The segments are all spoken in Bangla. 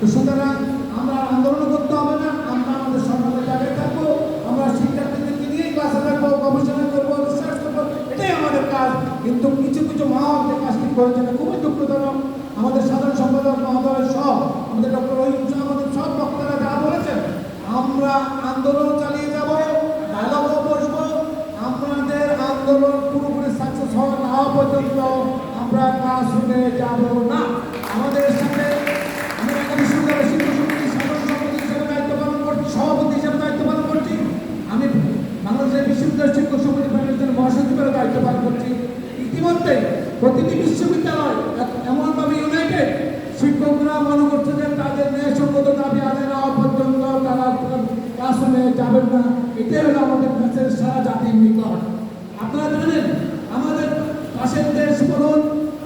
তো সুতরাং আমরা আন্দোলন করতে হবে না, আমরা আমাদের জায়গায় থাকব, আমরা শিক্ষার্থীদেরকে ক্লাসে থাকব, গবেষণা করব রিসার্চ করব, এটাই আমাদের কাজ। কিন্তু কিছু কিছু কাজটি খুবই দুঃখজনক। আমাদের সাধারণ সম্পাদক মহোদয় সব আমাদের ডক্টর রহিম আমাদের সব বক্তারা যা বলেছেন, আমরা আন্দোলন চালিয়ে যাব ডায়লগও বসবো, আমাদের আন্দোলন পুরোপুরি সাকসেস হওয়া না পর্যন্ত আমরা যাব না। বিশ্ববিদ্যালয় শিক্ষক সমিতি ফেডারেশনের মহাসচিবের দায়িত্ব পালন করছি। ইতিমধ্যে প্রতিটি বিশ্ববিদ্যালয় এমনভাবে ইউনাইটেড শিক্ষকরা মনে করছে যে তাদের ন্যায়সঙ্গত দাবি আদায় না হওয়া পর্যন্ত তারা ক্লাসরুমে যাবেন না এটাই হলো আমাদের দেশের সারা জাতির নিকট আপনারা জানেন আমাদের পাশের দেশ বলুন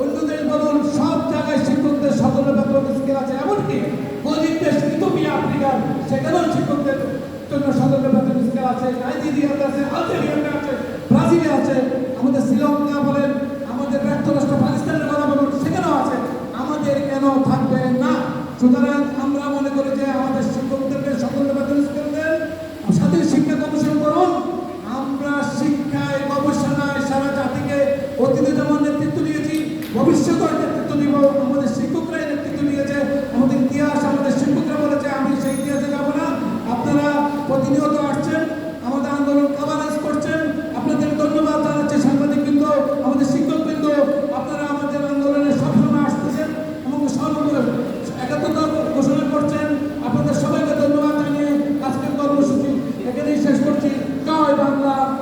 অন্য দেশ বলুন সব জায়গায় শিক্ষকদের সদর বেতন স্কেল আছে এমনকি গরিব দেশ ইথোপিয়া আফ্রিকার সেখানেও শিক্ষকদের জন্য সদর স্কেল আছে নাইজেরিয়াতে আছে আলজেরিয়াতে আছে, ব্রাজিলে আছে, আমাদের শ্রীলঙ্কা বলেন, আমাদের রাষ্ট্র পাকিস্তানের কথা বলুন, সেখানেও আছে। আমাদের কেন থাকবে না? সুতরাং আমরা